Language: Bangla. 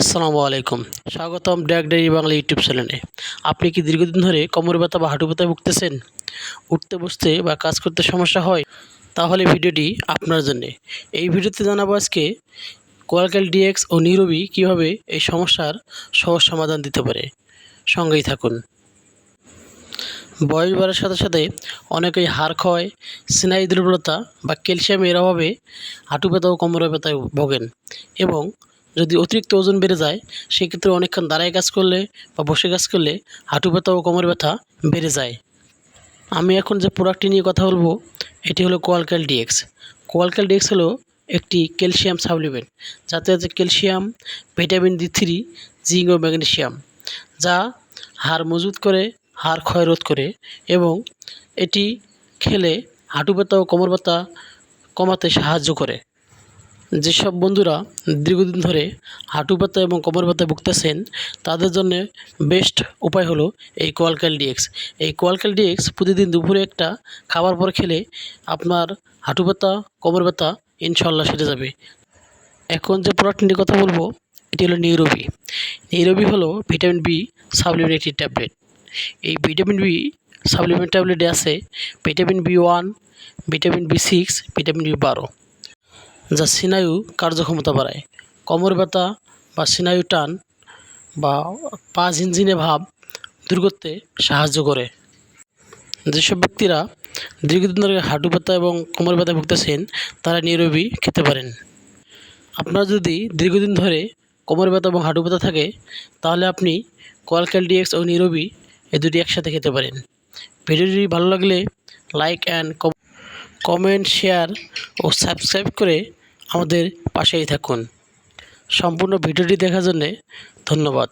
আসসালামু আলাইকুম। স্বাগতম ড্যাক ডায়েরি বাংলা ইউটিউব চ্যানেলে। আপনি কি দীর্ঘদিন ধরে কোমর ব্যথা বা হাঁটু ব্যথায় ভুগতেছেন? উঠতে, বসতে বা কাজ করতে সমস্যা হয়? তাহলে ভিডিওটি আপনার জন্যে। এই ভিডিওতে জানাব আজকে কোয়ালক্যাল ডিএক্স ও নিরবি কীভাবে এই সমস্যার সহজ সমাধান দিতে পারে। সঙ্গেই থাকুন। বয়স বাড়ার সাথে সাথে অনেকেই হাড় ক্ষয়, স্নায়ু দুর্বলতা বা ক্যালসিয়ামের অভাবে হাঁটু ব্যথা ও কোমর ব্যথায় ভোগেন এবং যদি অতিরিক্ত ওজন বেড়ে যায়, সেক্ষেত্রে অনেকক্ষণ দাঁড়ায় কাজ করলে বা বসে কাজ করলে হাঁটু ব্যথা ও কোমর ব্যথা বেড়ে যায়। আমি এখন যে প্রোডাক্টটি নিয়ে কথা বলব, এটি হলো কোয়ালক্যাল ডিএক্স কোয়ালক্যাল ডিএক্স হলো একটি ক্যালসিয়াম সাপ্লিমেন্ট, যাতে আছে calcium, vitamin D three, zinc ও ম্যাগনেসিয়াম, যা হাড় মজবুত করে, হাড় ক্ষয় রোধ করে এবং এটি খেলে হাঁটু ব্যথা ও কোমর ব্যথা কমাতে সাহায্য করে। যেসব বন্ধুরা দীর্ঘদিন ধরে হাঁটু ব্যথা এবং কোমর ব্যথায় ভুগতেছেন, তাদের জন্য বেস্ট উপায় হলো এই কোয়ালক্যাল ডিএক্স এই কোয়ালক্যাল ডিএক্স প্রতিদিন দুপুরে একটা খাবার পর খেলে আপনার হাঁটু ব্যথা কোমর ব্যথা ইনশাল্লাহ সেরে যাবে। এখন যে প্রোডাক্ট নিয়ে কথা বলব, এটি হলো নিউরোবি নিউরোবি হলো ভিটামিন বি সাপ্লিমেন্ট একটি ট্যাবলেট এই ভিটামিন বি সাপ্লিমেন্ট ট্যাবলেটে আছে vitamin B one vitamin B six vitamin B বারো যা স্নায়ু কার্যক্ষমতা বাড়ায়। কোমর ব্যথা বা স্নায়ু টান বা পা ঝিনঝিনে ভাব দূর করতে সাহায্য করে। যেসব ব্যক্তিরা দীর্ঘদিন ধরে হাঁটু ব্যথা এবং কোমর ব্যথা ভুগতেছেন, তারা নিরবি খেতে পারেন। আপনার যদি দীর্ঘদিন ধরে কোমর ব্যথা এবং হাঁটু ব্যথা থাকে, তাহলে আপনি কোয়ালক্যাল ডিএক্স ও নিরবি এই দুটি একসাথে খেতে পারেন। ভিডিওটি ভালো লাগলে লাইক অ্যান্ড কমেন্ট শেয়ার ও সাবস্ক্রাইব করে আমাদের পাশেই থাকুন। সম্পূর্ণ ভিডিওটি দেখার জন্যে ধন্যবাদ।